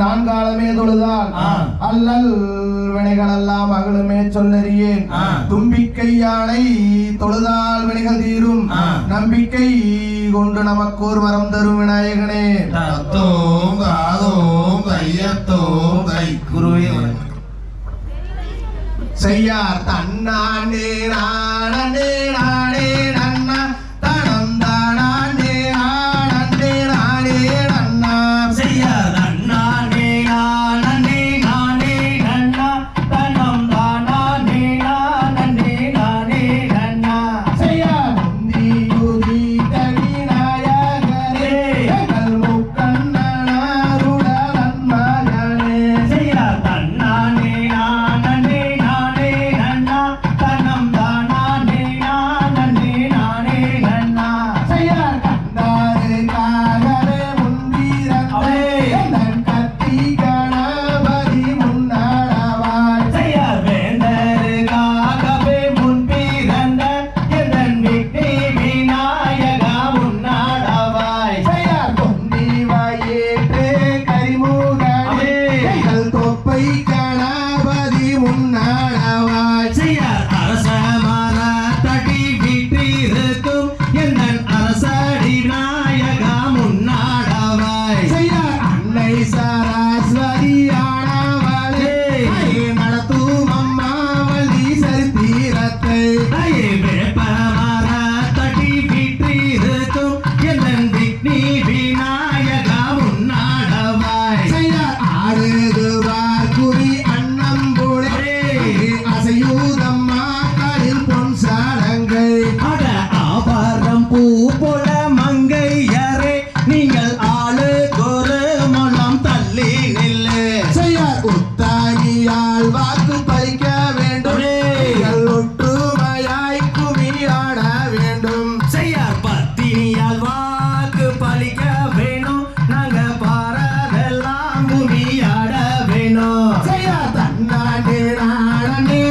நான் காலமே தொழுதால் அல்லல் வினைகள் அகலுமே சொல்லறியேன். தும்பிக்கை யானை தொழுதால் வினைகள் தீரும். நம்பிக்கை கொண்டு நமக்கு ஒரு வரம் தரும் விநாயகனே. தத்தோம் காதோம் கையத்தோம் கை. குருவே செய்யார் தன்னாண்டே நாடனே நான் 야. உன்னாடவா செய்யார் அரசமான தடி விட்டிருக்கும். எந்த அரசடி நாயகம் உன்னாடவாய் செய்யார் அன்னை சாரா me.